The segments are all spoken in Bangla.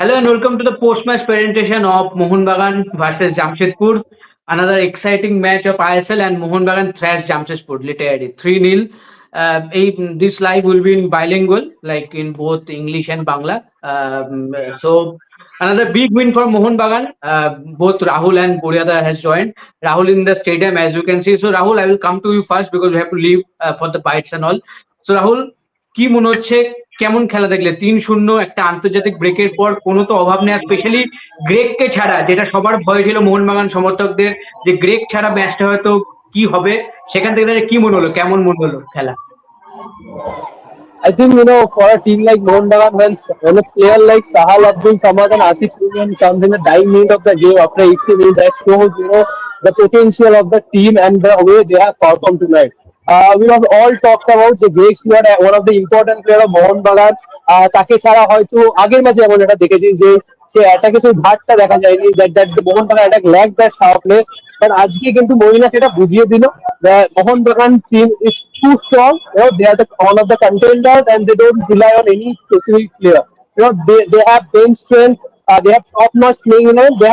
Hello and welcome to the post-match presentation of Mohunbagan versus Jamshedpur. Another exciting match of ISL and Mohunbagan thrashed Jamshedpur literally 3-0. Uh, eh, this live will be in bilingual, like in both English and Bangla. Um, so another big win for Mohunbagan. Uh, both Rahul and Boriada has joined. Rahul in the stadium, as you can see. So Rahul, I will come to you first because we have to leave uh, for the bites and all. So Rahul, কি মনে হচ্ছে কেমন খেলা দেখলে তিন শূন্য একটা আন্তর্জাতিক ব্রেকের পর কোনো তো অভাব নেই স্পেশালি গ্রেককে ছাড়া যেটা সবার ভয় ছিল মোহনবাগান সমর্থকদের যে গ্রেক ছাড়া ম্যাচটা হয়তো কি হবে সেখান থেকে দাঁড়িয়ে কি মনে হলো কেমন মনে হলো খেলা I think you know for a team like Mohun Bagan, when, when a player like Sahal Abdul Samad and Asif Union comes in the dying minute of the game after 80 minutes, that shows you know the potential of the team and the way they have performed tonight. Uh, we have all talked about the great steward, one of the important player of Mohun Bagan. Uh, তাকে ছাড়া হয়তো আগের ম্যাচে এমন এটা দেখেছি যে সে অ্যাটাকে সেই ভাটটা দেখা যায়নি that that Mohun Bagan attack lack that power play but আজকে কিন্তু মহিলা সেটা বুঝিয়ে দিল Mohun Bagan team is too strong they are the one of the contender and they don't rely on any specific player you know they, they have bench strength uh, they have top notch playing you know they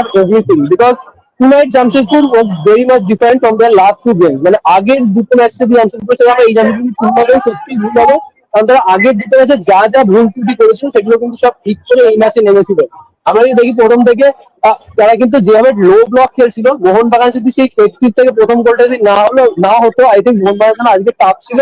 tonight, Jamshedpur was very much different from their last two games. মানে আগের দুটো ম্যাচ যদি জামশেদপুর সে আমরা এই জামশেদপুর টুর্নামেন্টে সত্যি ভুল হবে। কারণ তারা আগের দুটো ম্যাচে যা যা ভুল ত্রুটি করেছিল, সেগুলো কিন্তু সব ঠিক করে এই ম্যাচে নেমেছিল। আমরা যদি দেখি প্রথম থেকে তারা কিন্তু যেভাবে লো ব্লক খেলছিল, মোহন বাগান যদি সেই সেফটির থেকে প্রথম গোলটা যদি না হলো, না হতো আই থিঙ্ক মোহন বাগান আজকে টাফ ছিল।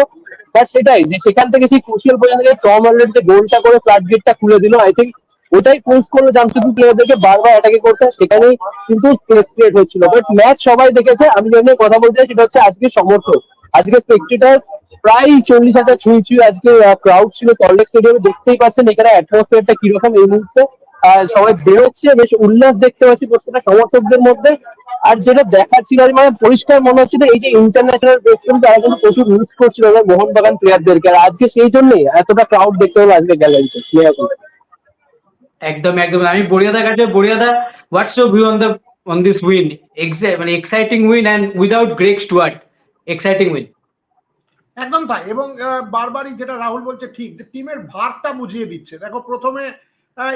বাট সেটাই, যে সেখান থেকে সেই ক্রুশিয়াল পর্যন্ত যে টম অলরেড যে গোলটা করে ফ্লাড গেটটা খুলে দিল আই থিঙ্ক ওটাই ফোর্স করল জামশেদপুর প্লেয়ারদেরকে বারবার অ্যাটাকে করতে। সেখানেই কিন্তু স্পেস ক্রিয়েট হচ্ছিল বাট ম্যাচ সবাই দেখেছে। আমি যে নিয়ে কথা বলতে চাই সেটা হচ্ছে আজকে সমর্থক। আজকে স্পেক্টেটার প্রায় চল্লিশ হাজার ছুঁই ছুঁই আজকে ক্রাউড ছিল সল্লেক স্টেডিয়ামে দেখতেই পাচ্ছেন এখানে অ্যাটমসফিয়ারটা কীরকম এই মুহূর্তে। সবাই বেরোচ্ছে, বেশ উল্লাস দেখতে পাচ্ছি প্রত্যেকটা সমর্থকদের মধ্যে। আর যেটা দেখাচ্ছিল, আর মানে পরিষ্কার মনে হচ্ছিল এই যে ইন্টারন্যাশনাল প্রেসিডেন্ট তারা কিন্তু প্রচুর মিস করছিল মোহনবাগান প্লেয়ারদেরকে আর আজকে সেই জন্যই এতটা ক্রাউড দেখতে হলো আজকে গ্যালারিতে একদম একদম। আমি বড়িয়াদার কাছে, বড়িয়াদা what's your view on the on this win মানে exciting win and without Greg Stewart exciting win একদম তাই। এবং বারবারই যেটা রাহুল বলছে, ঠিক, যে টিমের ভারটা বুঝিয়ে দিচ্ছে। দেখো, প্রথমে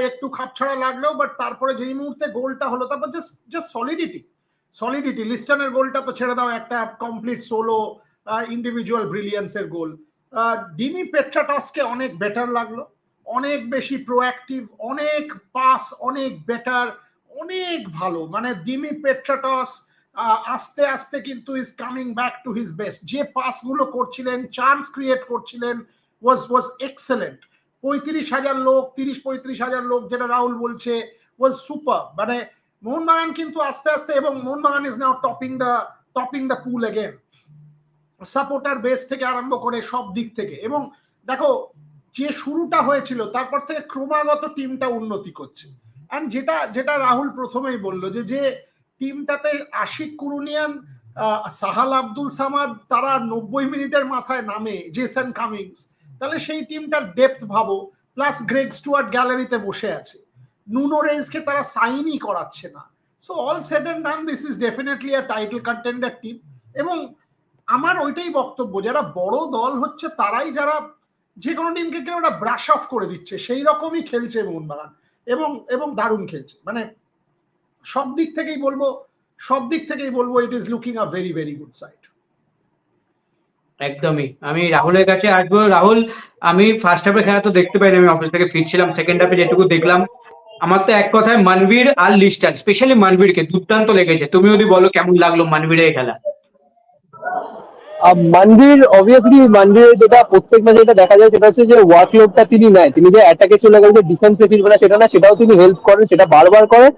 একটু খাপছাড়া লাগলেও বাট তারপরে যেই মুহূর্তে গোলটা হলো, তারপর জাস্ট সলিডিটি সলিডিটি লিস্টনের গোলটা তো ছেড়ে দাও, একটা কমপ্লিট সোলো ইন্ডিভিজুয়াল ব্রিলিয়েন্সের গোল। ডিমি পেট্রাটসকে অনেক বেটার লাগল। অনেক বেশি প্রোঅ্যাক্টিভ অনেক পাস, অনেক বেটার অনেক ভালো। মানে দিমি পেট্রাটস আস্তে আস্তে কিন্তু is coming back to his best যে পাসগুলো করছিলেন চান্স ক্রিয়েট করছিলেন ওয়াজ ওয়াজ এক্সেলেন্ট পঁয়ত্রিশ হাজার লোক, তিরিশ, পঁয়ত্রিশ হাজার লোক যেটা রাহুল বলছে ওয়াজ সুপার মানে মোহনবাগান কিন্তু আস্তে আস্তে এবং Mohun Bagan is now topping the topping the pool again supporter base থেকে আরম্ভ করে সব দিক থেকে। এবং দেখো যে শুরুটা হয়েছিল, তারপর থেকে ক্রমাগত টিমটা উন্নতি করছে। অ্যান্ড যেটা যেটা রাহুল প্রথমেই বলল যে যে টিমটাতে আশিক কুরুনিয়ান সাহাল আব্দুল সামাদ, তারা নব্বই মিনিটের মাথায় নামে, জেসন কামিংস। তাহলে সেই টিমটার ডেপথ ভাবো প্লাস গ্রেগ স্টুয়ার্ট গ্যালারিতে বসে আছে। নুনো রেঞ্জকে তারা সাইনই করাচ্ছে না। So all set and done this is definitely a title contender team এবং আমার ওইটাই বক্তব্য, যারা বড় দল হচ্ছে, তারাই যারা যে কোনো টিমকে কেউ ওটা ব্রাশ অফ করে দিচ্ছে, সেই রকমই খেলছে মোহনবাগান। এবং এবং দারুণ খেলছে। মানে সব দিক থেকেই বলব, সব দিক থেকেই বলব it is looking a very very good side একদমই। আমি রাহুলের কাছে আসব। রাহুল, আমি ফার্স্ট হাফে খেলা তো দেখতে পাইনি, আমি অফিস থেকে ফিরছিলাম। সেকেন্ড হাফে যেটুকু দেখলাম, আমার তো এক কথায় মানবীর আর লিস্টার স্পেশালি মানবীরকে দুর্দান্ত লেগেছে। তুমি যদি বলো কেমন লাগল মানবীরের খেলা? মন্দির অবভিয়াসলি মন্দিরে যেটা প্রত্যেক ম্যাচে যেটা দেখা যায় সেটা হচ্ছে যে ওয়ার্কলোডটা তিনি নেয়। তিনি যে অ্যাটাকে চলে গেলে, যে ডিফেন্সে ফিরবে না, সেটা না, সেটাও তিনি হেল্প করেন, সেটা বারবার করেন।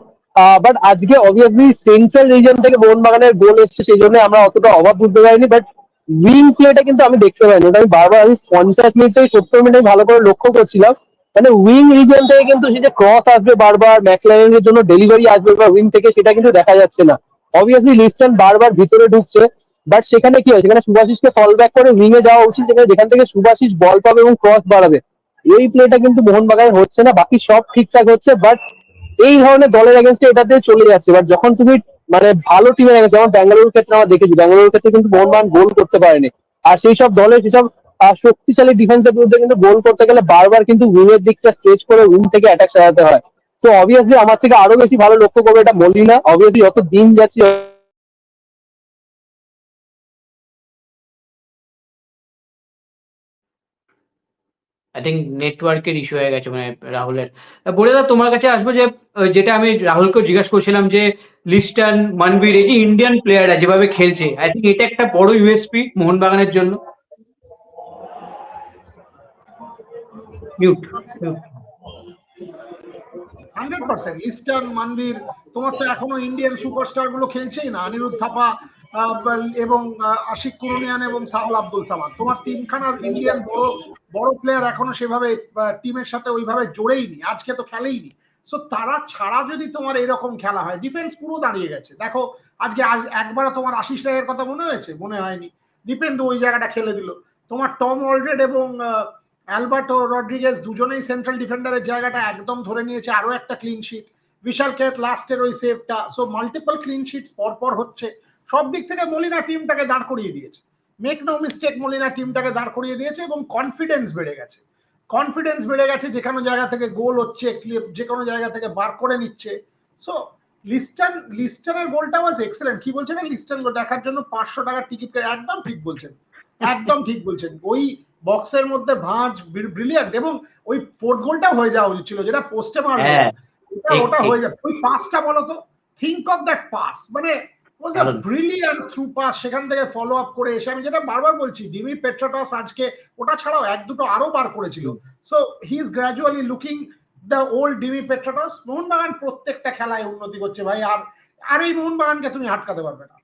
বাট আজকে অবভিয়াসলি সেন্ট্রাল রিজন থেকে মোহনবাগানের গোল এসছে, সেই জন্য আমরা অতটা অভাব বুঝতে পারিনি বাট উইং প্লেটা কিন্তু আমি দেখতে পাইনি। ওটা আমি বারবার, আমি পঞ্চাশ মিনিট থেকে সত্তর মিনিট ভালো করে লক্ষ্য করছিলাম। মানে উইং রিজন থেকে কিন্তু সেই যে ক্রস আসবে বারবার ম্যাকলাইনের জন্য ডেলিভারি আসবে বা উইং থেকে, সেটা কিন্তু দেখা যাচ্ছে না। অবভিয়াসলি লিস্টন বারবার ভিতরে ঢুকছে। বাট সেখানে কি হয়? সেখানে সুভাশিসকে ফল ব্যাক করে উইং এ যাওয়া উচিত, যেখানে যেখান থেকে সুভাশিস বল পাবে এবং ক্রস বাড়াবে। এই প্লেটা কিন্তু মোহনবাগানের হচ্ছে না, বাকি সব ঠিকঠাক হচ্ছে বাট এই ধরনের দলের এগেনস্টে এটাতে চলে যাচ্ছে। বাট যখন তুমি মানে ভালো টিমের এগেন্স্ট যেমন ব্যাঙ্গালোর ক্ষেত্রে আমরা দেখেছি ব্যাঙ্গালোর ক্ষেত্রে কিন্তু মোহনবাগান গোল করতে পারেনি। আর সেই সব দলের সেসব শক্তিশালী ডিফেন্সের বিরুদ্ধে কিন্তু গোল করতে গেলে বারবার কিন্তু উইং এর দিকটা স্ট্রেচ করে উইং থেকে অ্যাটাক সাজাতে হয়। তো অবভিয়াসলি আমার থেকে আরও বেশি ভালো লক্ষ্য করবে এটা মলিনা। অবভিয়াসলি যত দিন যাচ্ছে আই থিঙ্ক নেটওয়ার্কের ইস্যু হয়ে গেছে মানে রাহুলের। বলে দা তোমার কাছে আসব যে যেটা আমি রাহুলকে জিজ্ঞাসা করছিলাম যে লিস্টন মানবীর, এই যে ইন্ডিয়ান প্লেয়াররা যেভাবে খেলছে আই থিঙ্ক এটা একটা বড় ইউএসপি মোহনবাগানের জন্য। Mute hundred percent eastern Manvir, তোমার তো এখনও ইন্ডিয়ান সুপারস্টারগুলো খেলছেই না, অনিরুদ্ধ থাপা এবং আশিক কুরুনিয়ান এবং সাহুল আব্দুল সামাদ। তোমার তিনখানা ইন্ডিয়ান বড় বড় প্লেয়ার এখনও সেভাবে টিমের সাথে ওইভাবে জোড়েইনি আজকে তো খেলেইনি। সো তারা ছাড়া যদি তোমার এরকম খেলা হয় ডিফেন্স পুরো দাঁড়িয়ে গেছে। দেখো, আজকে একবার তোমার আশিস রায়ের কথা মনে হয়েছে? মনে হয়নি। দীপেন্দু ওই জায়গাটা খেলে দিল। তোমার টম অলরেড এবং অ্যালবার্টো রড্রিগেজ দুজনেই সেন্ট্রাল ডিফেন্ডারের জায়গাটা একদম ধরে নিয়েছে আরও একটা ক্লিন শিট বিশাল কেত লাস্টের ওই সেভটা সো মাল্টিপল ক্লিন শিটস পর পর হচ্ছে। সব দিক থেকে মলিনা টিমটাকে দাঁড় করিয়ে দিয়েছে। মেক নো মিস্টেক মলিনা টিমটাকে দাঁড় করিয়ে দিয়েছে এবং কনফিডেন্স বেড়ে গেছে। কনফিডেন্স বেড়ে গেছে যে কোনো জায়গা থেকে গোল হচ্ছে যে কোনো জায়গা থেকে বার করে নিচ্ছে। সো লিস্টন লিস্টনের গোলটা ওয়াজ এক্সেলেন্ট কি বলছেন? লিস্টন দেখার জন্য পাঁচশো টাকার টিকিট একদম ঠিক বলছেন। একদম ঠিক বলছেন। ওই বক্সের মধ্যে ভাঁজ ব্রিলিয়ান্ট এবং ওই ফোর্থ গোলটা হয়ে যাওয়া উচিত ছিল যেটা পোস্টে মারলো। হ্যাঁ। ওটা ওটা হয়ে যাবে। ওই পাসটা বলো তো। থিঙ্ক অফ দ্যাট পাস মানে was a brilliant through pass সেখান থেকে ফলো আপ করে এসে আমি যেটা বারবার বলছি ডিমি পেট্রাটস আজকে ওটা ছাড়াও এক দুটো আরও বার করেছিল। So he is gradually looking the old Dimi Petratos Mohun Bagan প্রত্যেকটা খেলায় উন্নতি করছে ভাই আর আর এই মোহনবাগানকে তুমি আটকাতে পারবে না।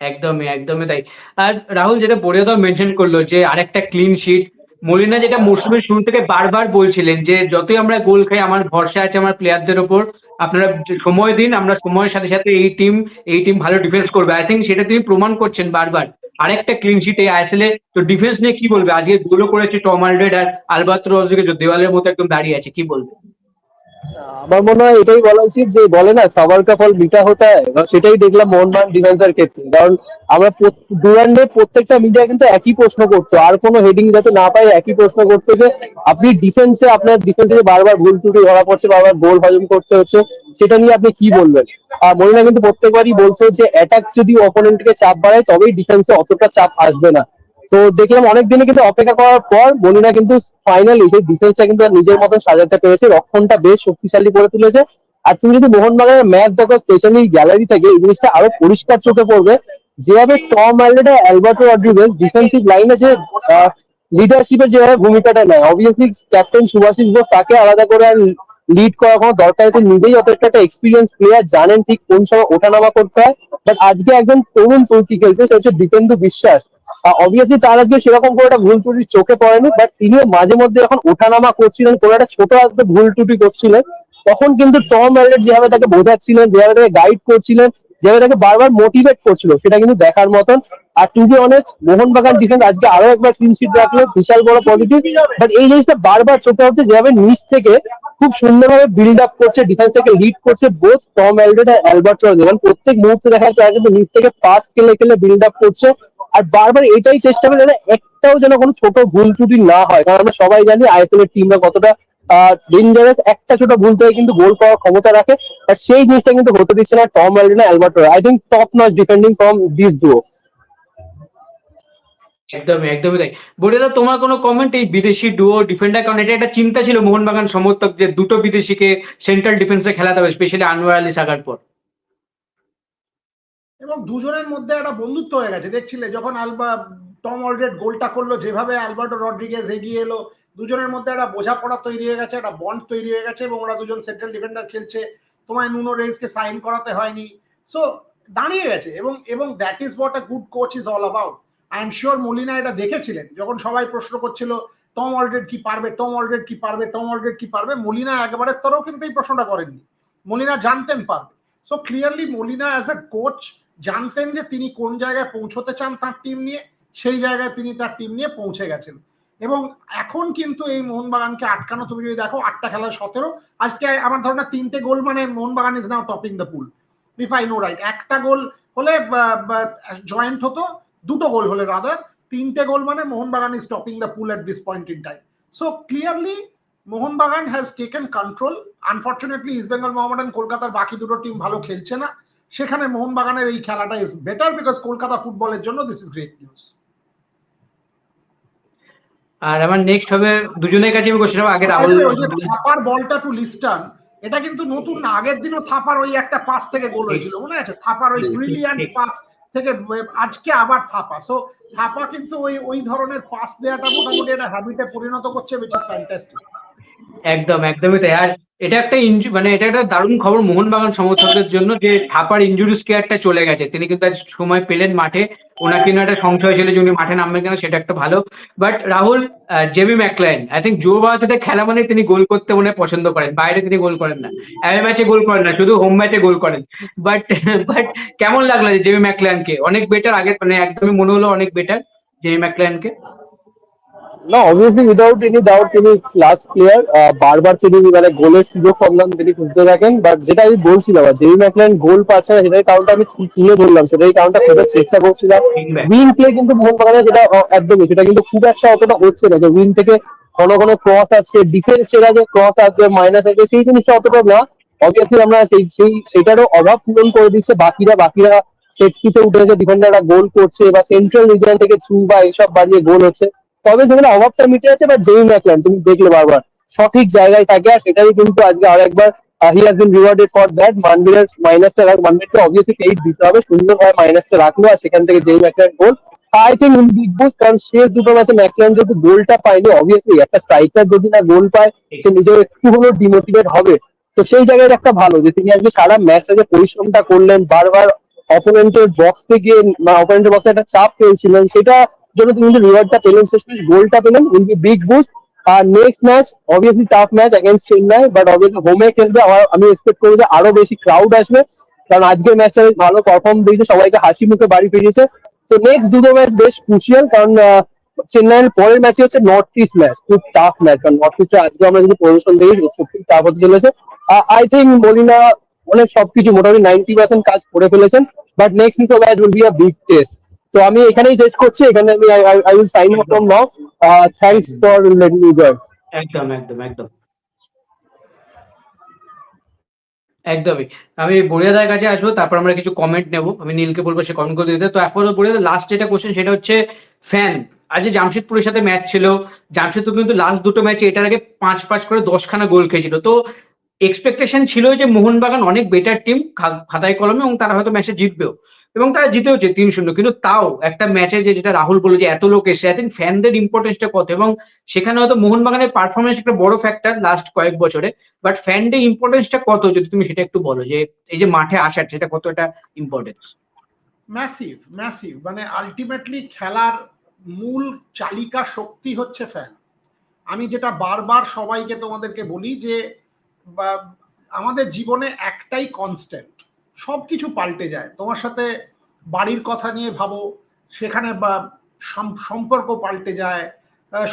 একদমই একদমই তাই। আর রাহুল যেটা বড়িয়াদাও মেনশন করল যে আরেকটা ক্লিন শিট মলিনা যেটা মৌসুমের শুরু থেকে বারবার বলছিলেন যে যতই আমরা গোল খাই আমার ভরসা আছে আমার প্লেয়ারদের ওপর আপনারা সময় দিন, আমরা সময়ের সাথে সাথে এই টিম এই টিম ভালো ডিফেন্স করবে। আই থিঙ্ক সেটা তিনি প্রমাণ করছেন বারবার। আরেকটা ক্লিন শিট এই আইএসএলে তো ডিফেন্স নিয়ে কি বলবে? আজকে গোলও করেছে টম আলড্রেড আর আলবাত্র রদ্রিগেজ দেওয়ালের মতো একদম দাঁড়িয়ে আছে, কি বলবে? আমার মনে হয় এটাই বলা উচিত যে বলে না সবার কা ফল মিঠা হতা হয় সেটাই দেখলাম মোহনবাগান ডিফেন্সের ক্ষেত্রে। কারণ আমরা ডুরান্ডে প্রত্যেকটা মিডিয়া কিন্তু একই প্রশ্ন করতো, আর কোনো হেডিং যাতে না পাই একই প্রশ্ন করতো যে আপনি ডিফেন্সে আপনার ডিফেন্সে বারবার ভুল ত্রুটি ধরা পড়ছে, বারবার গোল হজম করতে হচ্ছে, সেটা নিয়ে আপনি কি বলবেন? আর মলিনা কিন্তু প্রত্যেকবারই বলতো যে অ্যাটাক যদি অপোনেন্টকে চাপ বাড়ায়, তবেই ডিফেন্সে অতটা চাপ আসবে না। তো দেখলাম অনেক দিনে কিন্তু অপেক্ষা করার পর মলিনা কিন্তু ফাইনালি সেই ডিফেন্সটা কিন্তু নিজের মতো সাজাতে পেরেছে, রক্ষণটা বেশ শক্তিশালী করে তুলেছে। আর তুমি যদি মোহনবাগানের ম্যাচ দেখো স্পেশালি গ্যালারি থেকে, এই জিনিসটা আরও পরিষ্কার চোখে পড়বে। যেভাবে Tom Aldred Alberto Rodriguez defensive লাইনে যে লিডারশিপের যেভাবে ভূমিকাটা নেয় অবভিয়াসলি ক্যাপ্টেন সুভাষিস বোস তাকে আলাদা করে আর লিড করার কোনো দরকার আছে নিজেই অত একটা এক্সপিরিয়েন্স প্লেয়ার জানেন ঠিক কোন সময় ওঠানামা করতে হয়। বাট আজকে একজন তরুণ তুর্কি খেলছে, সে হচ্ছে দীপেন্দু বিশ্বাস। অবভিয়াসলি তার আজকে সেরকম কোনো একটা ভুল ত্রুটি চোখে পড়েনি বাট তিনিও মাঝে মধ্যে যখন ওঠানামা করছিলেন, কোনো একটা ছোট আজকে ভুল ত্রুটি করছিলেন, তখন কিন্তু টম অ্যালডেড যেভাবে তাকে বোঝাচ্ছিলেন, যেভাবে তাকে গাইড করছিলেন যেভাবে তাকে বারবার মোটিভেট করছিল, সেটা কিন্তু দেখার মতন। আর to be honest Mohun Bagan defence আজকে আরও একবার ক্লিন শিট রাখল, বিশাল বড় পজিটিভ বাট এই জিনিসটা বারবার চোখে হচ্ছে যেভাবে নিচ থেকে খুব সুন্দরভাবে বিল্ড আপ করছে ডিফেন্স ডিফেন্সটাকে লিড করছে বোথ টম অ্যালডেড আর অ্যালবার্ট এবং প্রত্যেক মুহূর্তে দেখা যাচ্ছে কিন্তু নিচ থেকে পাস খেলে খেলে বিল্ড আপ করছে। আর বারবার এটাই চেষ্টা করে যেন একটাও যেন কোনো ছোট ভুল ত্রুটি না হয়। কারণ আমরা সবাই জানি আইএসএল এর টিমরা কতটা ডেঞ্জারাস একটা ছোট ভুল থেকে কিন্তু গোল করার ক্ষমতা রাখে। আর সেই জিনিসটা কিন্তু হতে দিচ্ছে না Tom Aldred Albert. I think top notch defending from this duo একদমই একদমই তাই। বড়িদা তোমার কোনো কমেন্ট এই বিদেশি ডুও ডিফেন্ডার কারণ এটা একটা চিন্তা ছিল মোহনবাগান সমর্থক যে দুটো বিদেশিকে সেন্ট্রাল ডিফেন্সে খেলাতে হবে স্পেশালি আনোয়ার আলী সাগার পর। এবং দুজনের মধ্যে একটা বন্ধুত্ব হয়ে গেছে। দেখছিলে যখন আলবা টম অলরেড গোলটা করল যেভাবে আলবার্টো রড্রিগেজ এগিয়ে এলো দুজনের মধ্যে একটা বোঝাপড়া তৈরি হয়ে গেছে, একটা বন্ড তৈরি হয়ে গেছে এবং ওরা দুজন সেন্ট্রাল ডিফেন্ডার খেলছে। তোমায় নুনো রেইসকে সাইন করাতে হয়নি। সো দাঁড়িয়ে গেছে এবং এবং that is what a good coach is all about I am sure Molina এটা দেখেছিলেন, যখন সবাই প্রশ্ন করছিল টম অলরেড কি পারবে? টম অলরেড কি পারবে? টম অলরেড কি পারবে? মলিনা একবারের তরেও কিন্তু এই প্রশ্নটা করেননি। মলিনা জানতেন পারবে। So clearly Molina as a coach জানতেন যে তিনি কোন জায়গায় পৌঁছতে চান তার টিম নিয়ে, সেই জায়গায় তিনি তার টিম নিয়ে পৌঁছে গেছেন। এবং এখন কিন্তু এই মোহনবাগানকে আটকানো, তুমি যদি দেখো আটটা খেলার সতেরো, আজকে আমার ধারণা তিনটে গোল মানে Mohun Bagan is now topping the pool if I know right একটা গোল হলে জয়েন্ট হতো, দুটো গোল হলে রাদার তিনটে গোল মানে Mohun Bagan is topping the pool at this point in time so clearly Mohun Bagan has taken control unfortunately East Bengal Mohammedan কলকাতার বাকি দুটো টিম ভালো খেলছে না। সেখানে মোহনবাগানের এই খেলাটা ইজ বেটার বিকজ কলকাতা ফুটবলের জন্য দিস ইজ গ্রেট নিউজ আর আমার নেক্সট হবে দুজনের কাছে আমি করছিলাম আগে রাহুল থাপার বলটা টু লিস্টান এটা কিন্তু নতুন না, আগের দিনও থাপার ওই একটা পাস থেকে গোল হয়েছিল, মনে আছে? থাপার ওই ব্রিলিয়ান্ট পাস থেকে, আজকে আবার থাপা। সো থাপা কিন্তু ওই ওই ধরনের পাস দেওয়াটা মোটামুটি একটা হ্যাবিটে পরিণত করছে উইচ ফ্যান্টাস্টিক একদম, একদমই তাই। আর এটা একটা ইনজু মানে এটা একটা দারুণ খবর মোহনবাগান সমর্থকদের জন্য যে থাপার ইঞ্জুরি স্কেয়ারটা চলে গেছে। তিনি কিন্তু আজ সময় পেলেন মাঠে। ওনার কিন্তু একটা সংশয় ছিল যে মাঠে নামবেন কেন, সেটা একটা ভালো। But Rahul Jamie Maclaren I think জো বাহাতে খেলা মানে তিনি গোল করতে মনে পছন্দ করেন। বাইরে তিনি গোল করেন না। অ্যাওয়ে ম্যাচে গোল করেন না, শুধু হোম ম্যাচে গোল করেন। বাট বাট কেমন লাগল যে জেবি ম্যাকলাইনকে অনেক বেটার আগে মানে একদমই মনে হলো অনেক বেটার জেবি ম্যাকলাইনকে না অবভিয়াসলি উইদাউট এনি ডাউট তিনি ক্লাস প্লেয়ার বারবার তিনি মানে গোলের সুযোগ সন্ধান তিনি খুঁজতে থাকেন বাট যেটা আমি বলছিলাম ম্যাকলেন গোল পাচ্ছে না সেটাই কারণটা আমি তুলে ধরলাম সেটাই কারণটা খোঁজার চেষ্টা করছিলাম। উইন প্লে কিন্তু মোহনবাগানের যেটা একদমই সেটা কিন্তু খুব একটা অতটা হচ্ছে না যে উইন থেকে ঘন ঘন ক্রস আসছে ডিফেন্স সেরা যে ক্রস আসবে মাইনাস আসবে সেই জিনিসটা অতটা না। অবভিয়াসলি আমরা সেই সেই সেটারও অভাব পূরণ করে দিচ্ছে বাকিরা বাকিরা সেট পিসে উঠে ডিফেন্ডাররা গোল করছে বা সেন্ট্রাল রিজন থেকে থ্রু বা এইসব বাড়িয়ে গোল হচ্ছে। তবে সেখানে অভাবটা মিটে আছে বা জেমি ম্যাকল্যান্ড তুমি দেখলে বারবার। সঠিক জায়গায় থাকে আর সেটাই কিন্তু আজকে আরেকবার he has been rewarded for that মানবিরের মাইনাসটা রাখ মানবিরকে অবভিয়াসলি এইট দিতে হবে, সুন্দরভাবে মাইনাসটা রাখল আর সেখান থেকে Jamie Maclaren goal I think big boost কারণ শেষ দুটো ম্যাচে ম্যাকল্যান্ড যেহেতু গোলটা পায়নি অবভিয়াসলি একটা স্ট্রাইকার যদি না গোল পায়, সে নিজেও একটু হলেও ডিমোটিভেট হবে। তো সেই জায়গায় একটা ভালো, যে তিনি আজকে সারা ম্যাচ যে পরিশ্রমটা করলেন, বারবার অপোনেন্টের বক্স থেকে অপোনেন্টের বক্সে একটা চাপ পেয়েছিলেন, সেটা জন্য তিনি কিন্তু রিওয়ার্ডটা পেলেন শেষমেশ গোলটা পেলেন will be big boost R next match obviously tough match against Chennai but obviously হোমে খেলবে আমার আমি এক্সপেক্ট করি যে আরও বেশি ক্রাউড আসবে কারণ আজকের ম্যাচটা বেশ ভালো পারফর্ম দিয়েছে সবাইকে হাসি মুখে বাড়ি ফিরিয়েছে তো নেক্সট দুটো ম্যাচ বেশ ক্রুশিয়াল কারণ আহ, চেন্নাইয়ের পরের ম্যাচে হচ্ছে নর্থ ইস্ট ম্যাচ খুব টাফ ম্যাচ কারণ নর্থ ইস্টে আজকে আমরা যদি পজিশন দেখি সত্যি টাফ হতে চলেছে আই থিঙ্ক মলিনা অনেক সবকিছু মোটামুটি নাইনটি পার্সেন্ট কাজ করে ফেলেছেন বাট নেক্সট দুটো match will be a big test তো আমি এখানেই টেস্ট করছি, এখানে আমি I will sign off from now thanks for letting me join একদম একদম একদম। একদমই। আমি বড়িয়াদার কাছে আসব, তারপর আমরা কিছু কমেন্ট নেব। আমি নীলকে বলব সে কমেন্ট করে দিতে। তো এখন বড়িয়াদা লাস্ট যেটা কোশ্চেন সেটা হচ্ছে ফ্যান আজ জামশেদপুরের সাথে ম্যাচ ছিল। জামশেদপুর কিন্তু লাস্ট দুটো ম্যাচে এটার আগে পাঁচ পাঁচ করে দশখানা গোল খেয়েছিল। তো এক্সপেকটেশন ছিল যে মোহনবাগান অনেক বেটার টিম খাতায় কলমে, এবং তারা হয়তো ম্যাচে জিতবেও। এবং তারা জিতেওছে তিন শূন্য। কিন্তু তাও একটা ম্যাচে যে যেটা রাহুল বলে যে এত লোক এসে আই থিঙ্ক ফ্যানদের ইম্পর্টেন্সটা কত? এবং সেখানে হয়তো মোহনবাগানের পারফরমেন্স একটা বড় ফ্যাক্টর লাস্ট কয়েক বছরে বাট ফ্যানদের ইম্পর্টেন্সটা কত? যদি তুমি সেটা একটু বলো যে এই যে মাঠে আসার, সেটা কত কতটা ইম্পর্টেন্স ম্যাসিভ ম্যাসিভ মানে আলটিমেটলি খেলার মূল চালিকা শক্তি হচ্ছে ফ্যান আমি যেটা বারবার সবাইকে তোমাদেরকে বলি যে আমাদের জীবনে একটাই কনস্ট্যান্ট সব কিছু পাল্টে যায়। তোমার সাথে বাড়ির কথা নিয়ে ভাবো, সেখানে বা সম্পর্ক পাল্টে যায়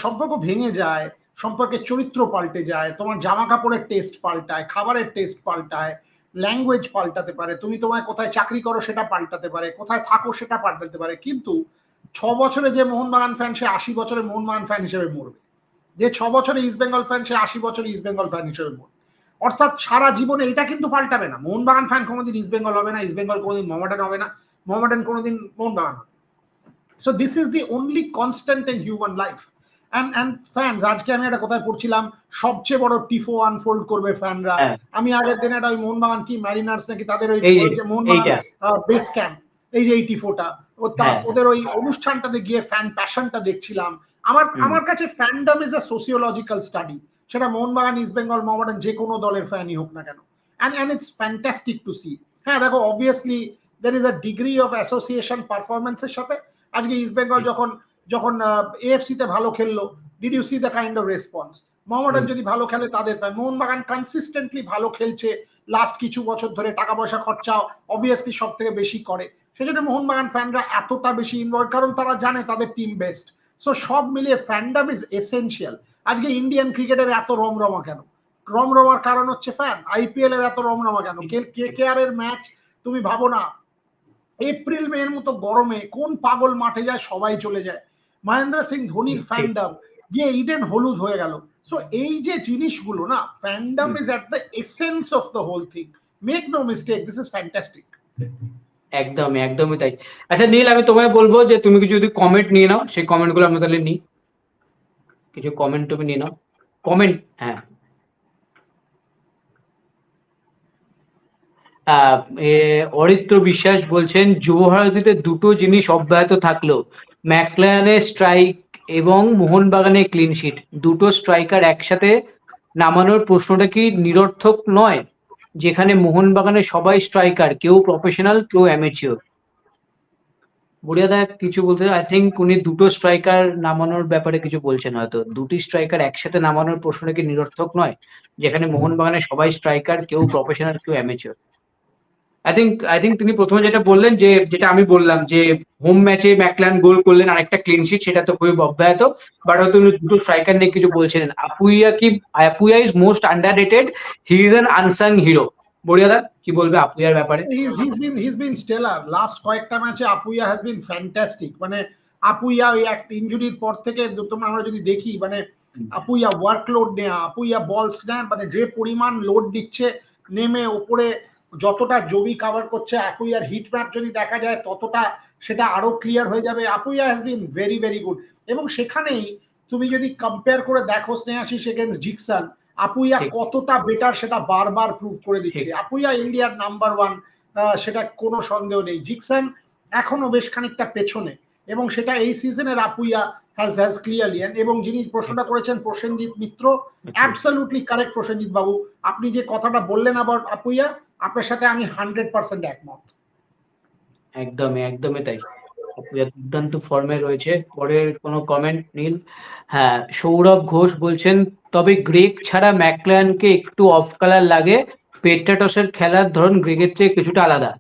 সম্পর্ক ভেঙে যায় সম্পর্কের চরিত্র পাল্টে যায়, তোমার জামা কাপড়ের টেস্ট পাল্টায়, খাবারের টেস্ট পাল্টায় ল্যাঙ্গুয়েজ পাল্টাতে পারে, তুমি তোমায় কোথায় চাকরি করো সেটা পাল্টাতে পারে, কোথায় থাকো সেটা পাল্টাতে পারে, কিন্তু ছ বছরে যে মোহনবাগান ফ্যান সে আশি বছরে মোহনবাগান ফ্যান হিসেবে মরবে। যে ছ বছরে ইস্ট বেঙ্গল ফ্যান সে আশি বছরে ইস্ট বেঙ্গল ফ্যান হিসেবে মরবে। অর্থাৎ সারা জীবনে এটা কিন্তু পাল্টাবে না। মোহনবাগান ফ্যান কোনোদিন ইস্ট বেঙ্গল হবে না ইস্ট বেঙ্গল কোনোদিন মোহামেডান হবে না মোহামেডান কোনোদিন মোহনবাগান হবে so this is the only constant in human life and and fans আজকে আমি একটা কোথায় পড়ছিলাম সবচেয়ে বড় টিফো আনফোল্ড করবে ফ্যানরা। আমি আগের দিন একটা ওই মোহনবাগান কি ম্যারিনার্স নাকি তাদের ওই মোহনবাগান বেস ক্যাম্প এই যে এই টিফোটা ও হ্যাঁ। ওদের ওই অনুষ্ঠানটাতে গিয়ে ফ্যান প্যাশনটা দেখছিলাম। আমার আমার কাছে fandom is a sociological study সেটা মোহনবাগান ইস্ট বেঙ্গল মোহামেডান যে কোনো দলের ফ্যানই হোক না কেন। And and it's fantastic to see হ্যাঁ দেখো obviously there is a degree of association পারফরমেন্সের সাথে। আজকে ইস্ট বেঙ্গল যখন যখন এএফসি তে ভালো খেললো did you see the kind of response Mohammedan যদি ভালো খেলে তাদের তাই মোহনবাগান কনসিস্টেন্টলি ভালো খেলছে লাস্ট কিছু বছর ধরে টাকা পয়সা খরচা অবভিয়াসলি সব থেকে বেশি করে। সেজন্য মোহনবাগান ফ্যানরা এতটা বেশি ইনভলভ কারণ তারা জানে তাদের টিম বেস্ট সো সব মিলিয়ে ফ্যান্ডাম ইজ এসেনশিয়াল আজকে ইন্ডিয়ান ক্রিকেটের এত রমরমা কেন? রমরমার কারণ হচ্ছে ফ্যান আইপিএল এর এত রমরমা কেন? কে কে আর এর ম্যাচ তুমি ভাবো না? এপ্রিল মে এর মতো গরমে কোন পাগল মাঠে যায় সবাই চলে যায়। মহেন্দ্র সিং ধোনির ফ্যান্ডাম গিয়ে ইডেন হলুদ হয়ে গেল। সো এই যে জিনিসগুলো না fandom is at the essence of the whole thing make no mistake this is fantastic একদমই একদমই তাই। আচ্ছা নীল আমি তোমায় বলব যে তুমি যদি কমেন্ট নিয়ে নাও সেই কমেন্টগুলো আমরা তাহলে নিই। কিছু কমেন্ট তুমি নিয়ে নাও। কমেন্ট হ্যাঁ। অরিত্র বিশ্বাস বলছেন, যুব ভারতীতে দুটো জিনিস অব্যাহত থাকল। ম্যাকলানের স্ট্রাইক এবং মোহনবাগানের ক্লিন শিট দুটো স্ট্রাইকার একসাথে নামানোর প্রশ্নটা কি নিরর্থক নয়? যেখানে মোহনবাগানের সবাই স্ট্রাইকার কেউ প্রফেশনাল কেউ অ্যামেচিওর বুড়িয়াদা কিছু বলতে আই থিঙ্ক উনি দুটো স্ট্রাইকার নামানোর ব্যাপারে কিছু বলছেন হয়তো। দুটি স্ট্রাইকার একসাথে নামানোর প্রশ্নটা কি নিরর্থক নয়? যেখানে মোহনবাগানের সবাই স্ট্রাইকার কেউ প্রফেশনাল কেউ amateur I think I think তিনি প্রথমে যেটা বললেন যে যেটা আমি বললাম যে হোম ম্যাচে ম্যাকলান গোল করলেন আরেকটা ক্লিন শিট সেটা তো খুবই অব্যাহত বাট হয়তো উনি দুটো স্ট্রাইকার নিয়ে কিছু বলছিলেন। আপুইয়া কি Apuia is most underrated he is an unsung hero বড়িয়াদা, কি বলবে আপুইয়ার ব্যাপারে? Been, he's been লাস্ট কয়েকটা ম্যাচে আপুইয়া হ্যাজ বিন ফ্যান্টাস্টিক মানে আপুইয়া ওই এক ইনজুরির পর থেকে তোমরা আমরা যদি দেখি মানে আপুইয়া ওয়ার্কলোড নেয়া, আপুইয়া বলস নেয় মানে যে পরিমাণ লোড দিচ্ছে, নেমে ওপরে যতটা জমি কভার করছে, আপুইয়ার হিট ম্যাপ যদি দেখা যায়, ততটা সেটা আরও ক্লিয়ার হয়ে যাবে। Apuia has been very very good এবং সেখানেই তুমি যদি কম্পেয়ার করে দেখো, স্নেহাশিস এগেন্স জিকসান আপুইয়া কতটা বেটার সেটা বারবার প্রুভ করে দিচ্ছে। আপুইয়া ইন্ডিয়ার নাম্বার ওয়ান সেটা কোনো সন্দেহ নেই। জিকসান এখনও বেশ খানিকটা পেছনে এবং সেটা এই সিজনের আপুইয়া হ্যাজ হ্যাজ ক্লিয়ারলি এবং যিনি প্রশ্নটা করেছেন প্রসেনজিৎ মিত্র অ্যাবসলিউটলি কারেক্ট প্রসেনজিৎ বাবু। আপনি যে কথাটা বললেন আবার আপুইয়া আপনার সাথে আমি হান্ড্রেড পার্সেন্ট একমত। একদমই একদমই তাই। আপুইয়া দুর্দান্ত ফর্মে রয়েছে। পরের কোনো কমেন্ট নীল হ্যাঁ সৌরভ ঘোষ বলছেন তবে গ্রেক ছাড়া ম্যাকলানকে একটু অফ কালার লাগে। পেট্রাটসের খেলার ধরন গ্রেগের থেকে কিছুটা আলাদা।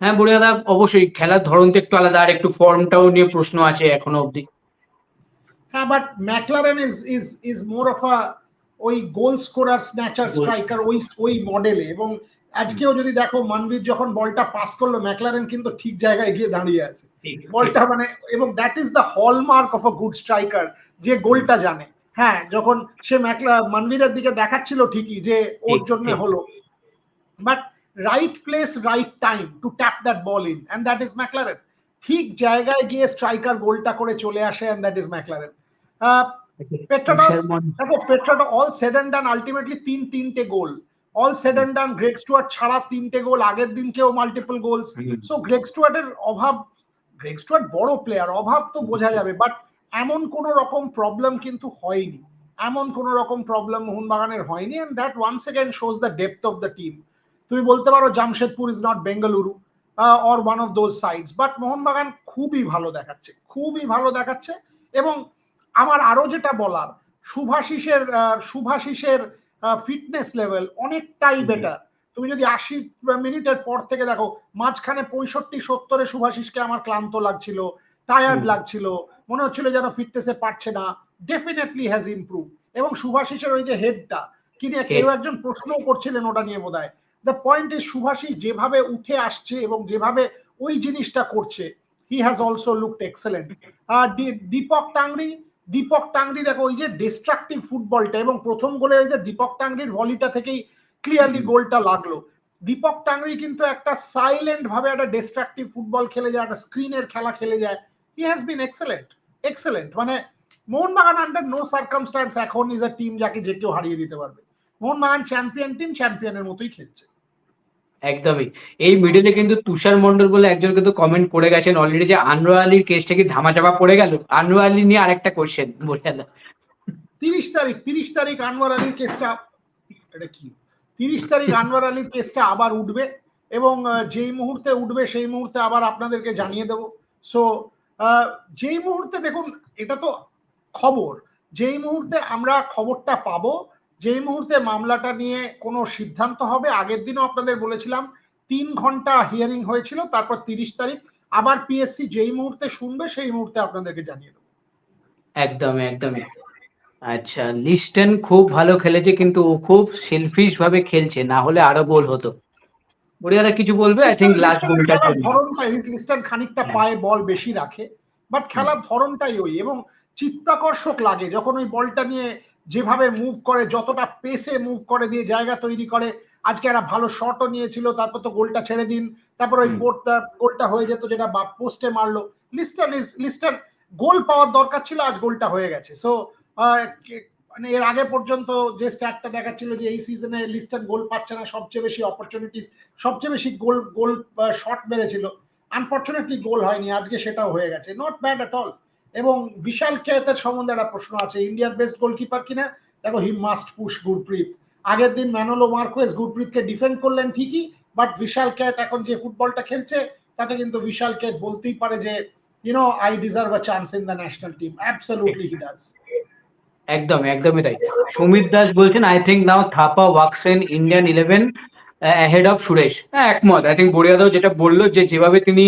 হ্যাঁ বুড়িয়াদা অবশ্যই খেলার ধরন তো একটু আলাদা আর একটু ফর্মটাও নিয়ে প্রশ্ন আছে এখনও অবধি। হ্যাঁ but Maclaren is is is more of a ওই গোল স্কোরার স্ন্যাচার স্ট্রাইকার ওই ওই মডেলে এবং আজকেও যদি দেখো মনবীর যখন বলটা পাস করল ম্যাকলারেন কিন্তু ঠিক জায়গায় গিয়ে দাঁড়িয়ে আছে। বলটা মানে এবং that is the hallmark of a good striker যে গোলটা জানে। হ্যাঁ যখন সে ম্যাকলা মনবীরের দিকে দেখাচ্ছিল ঠিকই যে ওর জন্য হলো। But right place right time to tap that ball in and that is Maclaren ঠিক জায়গায় গিয়ে স্ট্রাইকার গোলটা করে চলে আসে and that is Maclaren Petratos দেখো Petratos all said and done ultimately তিন তিনটে গোল। All said and done Greg Stewart ছাড়া তিনটে গোল আগের দিনকেও মাল্টিপল গোলস সো গ্রেগ স্টুয়ার্টের অভাব গ্রেগ স্টুয়ার্ট বড় প্লেয়ার অভাব তো বোঝা যাবে বাট এমন কোন রকম প্রবলেম কিন্তু হয়নি। এমন কোন রকম প্রবলেম মোহনবাগানের হয়নি and that once again shows the depth of the team তুমি বলতে পারো Jamshedpur is not Bengaluru or one of those sides but Mohun Bagan খুবই ভালো দেখাচ্ছে খুবই ভালো দেখাচ্ছে। এবং আমার আরও যেটা বলার শুভাশিসের আহ, শুভাশিসের ফিটনেস লেভেল অনেকটাই বেটার তুমি যদি আশি মিনিটের পর থেকে দেখো মাঝখানে পঁয়ষট্টি সত্তরে শুভাশিসকে আমার ক্লান্ত লাগছিল টায়ার্ড লাগছিল মনে হচ্ছিল যেন ফিটনেসে পারছে না। ডেফিনেটলি হ্যাজ ইমপ্রুভ এবং শুভাশিসের ওই যে হেডটা কি নিয়ে কেউ একজন প্রশ্নও করছিলেন ওটা নিয়ে বোধ হয় দ্য পয়েন্ট ইজ শুভাশিস যেভাবে উঠে আসছে এবং যেভাবে ওই জিনিসটা করছে he has also looked excellent আর দীপক টাংরি দীপক টাংরি দেখো ওই যে ডিস্ট্রাকটিভ ফুটবলটা এবং প্রথম গোলে ওই যে দীপক টাংরির ভলিটা থেকেই ক্লিয়ারলি গোলটা লাগল। দীপক টাংরি কিন্তু একটা সাইলেন্ট ভাবে একটা ডিস্ট্রাকটিভ ফুটবল খেলে যায় একটা স্ক্রিনের খেলা খেলে যায়। He has been excellent excellent মানে মোহনবাগান আন্ডার নো সার্কামস্টান্স এখন ইজ আ টিম যাকে যে কেউ হারিয়ে দিতে পারবে। মোহনবাগান চ্যাম্পিয়ন টিম চ্যাম্পিয়নের মতোই খেলছে। একদমই। এই মিডিলে কিন্তু তুষার মন্ডল বলে একজন কিন্তু কমেন্ট করে গেছেন অলরেডি যে আনোয়ার আলীর কেসটা কি ধামাচাপা পড়ে গেল? আনোয়ার আলী নিয়ে আরেকটা কোশ্চেন বলে বুড়িয়াদা তিরিশ তারিখ তিরিশ তারিখ আনোয়ার আলীর কেসটা এটা কি? তিরিশ তারিখ আনোয়ার আলীর কেসটা আবার উঠবে এবং যেই মুহূর্তে উঠবে সেই মুহূর্তে আবার আপনাদেরকে জানিয়ে দেব। সো যেই মুহূর্তে দেখুন, এটা তো খবর, যেই মুহূর্তে আমরা খবরটা পাবো, যেই মুহূর্তে মামলাটা নিয়ে কোনো সিদ্ধান্ত হবে, আগের দিনও আপনাদের বলেছিলাম, তিন ঘণ্টা হিয়ারিং হয়েছিল, তারপর তিরিশ তারিখ, আবার পিএসসি যেই মুহূর্তে শুনবে, সেই মুহূর্তে আপনাদেরকে জানিয়ে দেবো। একদমই একদমই। আচ্ছা লিস্টন খুব ভালো খেলেছে, কিন্তু ও খুব সেলফিশ ভাবে খেলছে, না হলে আরও গোল হতো। বুড়িয়াদা কিছু বলবে আই থিঙ্ক লাস্ট জন্য ধরনটা লিস্টার খানিকটা হ্যাঁ। পায়ে বল বেশি রাখে বাট খেলার ধরনটাই ওই এবং চিত্তাকর্ষক লাগে যখন ওই বলটা নিয়ে যেভাবে মুভ করে যতটা পেসে মুভ করে দিয়ে জায়গা তৈরি করে আজকে একটা ভালো শটও নিয়েছিল তারপর তো গোলটা ছেড়ে দিন তারপর ওই। ফোর্থ গোলটা হয়ে যেত যেটা বা পোস্টে মারলো লিস্টার লিস্টার গোল পাওয়ার দরকার ছিল আজ গোলটা হয়ে গেছে সো মানে এর আগে পর্যন্ত যে স্ট্যাটটা দেখাচ্ছিল যে এই সিজনে লিস্টার গোল পাচ্ছে না, সবচেয়ে বেশি অপরচুনিটিস সবচেয়ে বেশি গোল গোল শট মেরেছিল। আনফর্চুনেটলি গোল হয়নি, আজকে সেটাও হয়ে গেছে। নট ব্যাড অ্যাট অল এবং বিশাল কেতের সম্বন্ধে একটা প্রশ্ন আছে ইন্ডিয়ার বেস্ট গোলকিপার কিনা? দেখো হি মাস্ট পুশ গুরপ্রীত আগের দিন ম্যানোলো মার্কোয়েস গুরপ্রীতকে ডিফেন্ড করলেন ঠিকই বাট বিশাল কেত এখন যে ফুটবলটা খেলছে, তাতে কিন্তু বিশাল কেত বলতেই পারে যে you know I deserve a chance in the national team absolutely he does একদম, একদমই তাই। সুমিত দাস বলছেন I think now Thapa works in Indian eleven head of Suresh হ্যাঁ একমত। আই থিঙ্ক বড়িয়াদাও যেটা বলল যে, যেভাবে তিনি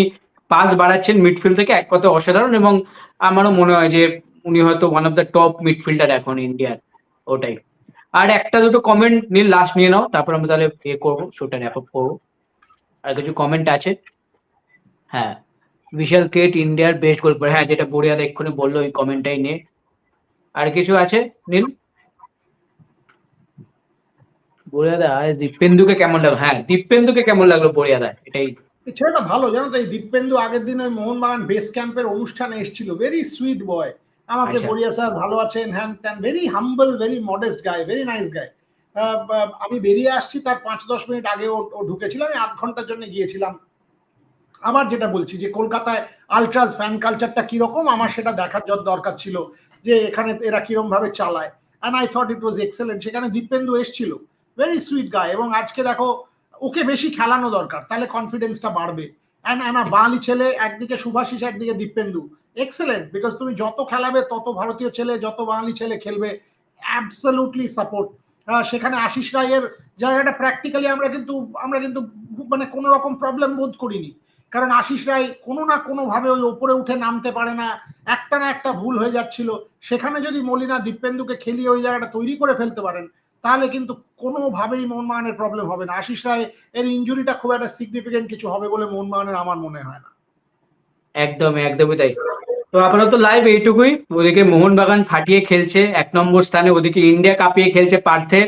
পাস বাড়াচ্ছেন মিডফিল্ড থেকে, এক কথা অসাধারণ এবং আমারও মনে হয় যে, উনি হয়তো one of the top midfielder এখন ইন্ডিয়ার ওটাই। আর একটা দুটো কমেন্ট নীল লাস্ট নিয়ে নাও, তারপর আমরা তাহলে ইয়ে করব শোটা র্যাপ আপ করব। আর কিছু কমেন্ট আছে? হ্যাঁ। বিশাল কেট ইন্ডিয়ার বেস্ট গোলকিপার হ্যাঁ যেটা বড়িয়াদা এক্ষুনি বলল ওই কমেন্টটাই নিয়ে। আর কিছু আছে নীল? বড়িয়াদা দীপেন্দুকে কেমন লাগল? হ্যাঁ দীপেন্দুকে কেমন লাগল বড়িয়াদা? এটাই। ছেলেটা ভালো জানো তো এই দীপেন্দু আগের দিন ওই মোহনবাগান বেস ক্যাম্পের অনুষ্ঠানে এসেছিল। ভেরি সুইট বয় আমাকে আচ্ছা। বড়িয়া স্যার ভালো আছেন হ্যান ত্যান। Very humble very modest guy very nice guy আমি বেরিয়ে আসছি তার পাঁচ দশ মিনিট আগে ও ও ঢুকেছিল আমি আধ ঘণ্টার জন্য গিয়েছিলাম। আবার যেটা বলছি যে কলকাতায় আলট্রাস ফ্যান কালচারটা কীরকম আমার সেটা দেখার যত দরকার ছিল। যে এখানে এরা কিরম ভাবে চালায়। And I thought it was excellent সেখানে দীপেন্দু এসেছিল। ভেরি সুইট গাই এবং আজকে দেখো, ওকে বেশি খেলানো দরকার। তাহলে কনফিডেন্সটা বাড়বে। অ্যান্ড অ্যান্ড বাঙালি ছেলে, একদিকে সুভাষিস, একদিকে দীপেন্দু। এক্সেলেন্ট বিকজ তুমি যত খেলাবে, তত ভারতীয় ছেলে, যত বাঙালি ছেলে খেলবে অ্যাবসলুটলি সাপোর্ট সেখানে আশিস রায়ের জায়গাটা প্র্যাকটিক্যালি আমরা কিন্তু আমরা কিন্তু মানে কোনো রকম প্রবলেম বোধ করিনি। কারণ আশিস রায় কোনো না কোনোভাবে ওই ওপরে উঠে নামতে পারে না। একটা না একটা ভুল হয়ে যাচ্ছিল। সেখানে যদি মলিনা দীপেন্দুকে খেলিয়ে ওই জায়গাটা তৈরি করে ফেলতে পারেন, তাহলে কিন্তু কোনোভাবেই মোহনবাগানের প্রবলেম হবে না। আশিস রায় এর ইঞ্জুরিটা খুব একটা সিগনিফিকেন্ট কিছু হবে বলে মোহনবাগানের আমার মনে হয় না। একদমই একদমই তাই। তো আপাতত লাইভ এইটুকুই। ওদিকে মোহনবাগান ফাটিয়ে খেলছে এক নম্বর স্থানে ওদিকে ইন্ডিয়া কাঁপিয়ে খেলছে পার্থে।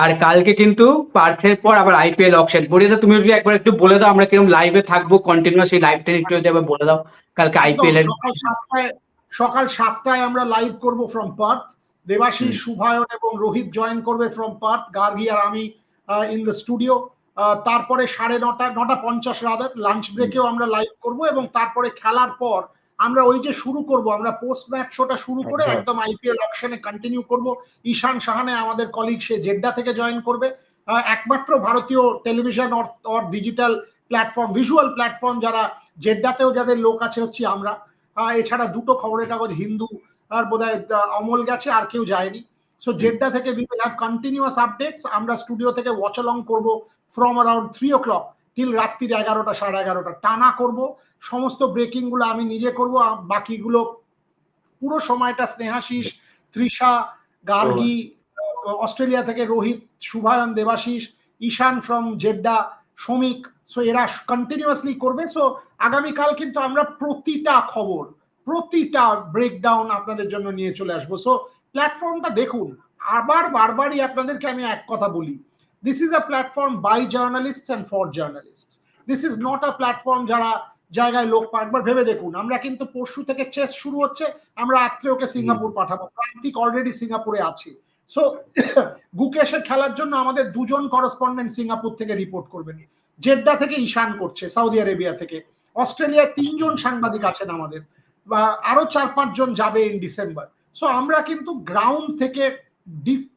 আর কালকে কিন্তু পার্থের পর আবার আইপিএল অকশন বলিদা তুমি যদি একবার একটু বলে দাও আমরা কীরকম লাইভে থাকব কন্টিনিউয়াস এই লাইভটা একটু যদি একবার বলে দাও। কালকে আইপিএল এর সকাল সাতটায় আমরা লাইভ করব ফ্রম পার্থ দেবাশিস হুম। শুভায়ন এবং রোহিত জয়েন করবে ফ্রম পার্থ গার্গি আর আমি ইন দ্য স্টুডিও তারপরে সাড়ে নটা নটা পঞ্চাশ রাদার লাঞ্চ ব্রেকেও আমরা লাইভ করব এবং তারপরে খেলার পর আমরা ওই যে শুরু করব আমরা পোস্ট ম্যাচ শোটা শুরু করে একদম। আইপিএল অপশনে কন্টিনিউ করব। ঈশান সাহানে আমাদের কলিগ সে জেড্ডা থেকে জয়েন করবে। একমাত্র ভারতীয় television or digital platform visual platform যারা জেড্ডাতেও যাদের লোক আছে হচ্ছে আমরা। আহ, এছাড়া দুটো খবরের কাগজ হিন্দু আর বোধহয় অমল গেছে আর কেউ যায়নি। সো জেড্ডা থেকে we will have continuous updates আমরা স্টুডিও থেকে ওয়াচ অলং করব from around three o'clock till রাত্রির এগারোটা, সাড়ে এগারোটা। টানা করব, সমস্ত ব্রেকিংগুলো আমি নিজে করব বাকিগুলো পুরো সময়টা স্নেহাশিস তৃষা, গার্গি, অস্ট্রেলিয়া থেকে রোহিত, শুভায়ন দেবাশিস ঈশান ফ্রম জেড্ডা শ্রমিক সো এরা কন্টিনিউয়াসলি করবে। সো আগামীকাল কিন্তু আমরা প্রতিটা খবর, প্রতিটা ব্রেকডাউন আপনাদের জন্য নিয়ে চলে আসব। সো প্ল্যাটফর্মটা দেখুন। আবার বারবারই আপনাদেরকে আমি এক কথা বলি। This is a platform by journalist and for journalist this is not a platform যারা জায়গায় লোক পা- একবার ভেবে দেখুন আমরা কিন্তু পরশু থেকে চেস শুরু হচ্ছে আমরা আত্মীয়কে সিঙ্গাপুর পাঠাবো। প্রান্তিক অলরেডি সিঙ্গাপুরে আছে। সো গুকেশের খেলার জন্য আমাদের দুজন করসপন্ডেন্ট সিঙ্গাপুর থেকে রিপোর্ট করবেন। জেড্ডা থেকে ঈশান করছে সৌদি আরেবিয়া থেকে। অস্ট্রেলিয়ায় তিনজন সাংবাদিক আছেন আমাদের। বা আরও চার পাঁচজন যাবে ইন ডিসেম্বর সো আমরা কিন্তু গ্রাউন্ড থেকে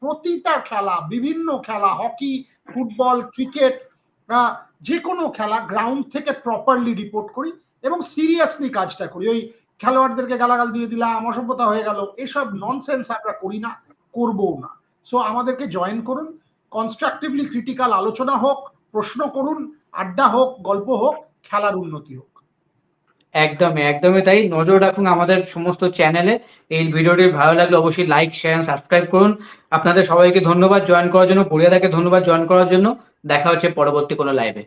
প্রতিটা খেলা, বিভিন্ন খেলা, হকি, ফুটবল, ক্রিকেট যে কোনো খেলা গ্রাউন্ড থেকে প্রপারলি রিপোর্ট করি এবং সিরিয়াসলি কাজটা করি। ওই খেলোয়াড়দেরকে গালাগাল দিয়ে দিলাম, অসভ্যতা হয়ে গেল, এসব ননসেন্স আমরা করি না, করবও না। সো আমাদেরকে জয়েন করুন কনস্ট্রাকটিভলি ক্রিটিক্যাল আলোচনা হোক, প্রশ্ন করুন, আড্ডা হোক, গল্প হোক, খেলার উন্নতি হোক। একদমই একদমই তাই। নজর রাখুন আমাদের সমস্ত চ্যানেলে এই ভিডিওটি ভালো লাগলে অবশ্যই লাইক শেয়ার সাবস্ক্রাইব করুন। আপনাদের সবাইকে ধন্যবাদ জয়েন করার জন্য। পড়িয়া দাকে ধন্যবাদ জয়েন করার জন্য। দেখা হচ্ছে পরবর্তী কোনো লাইভে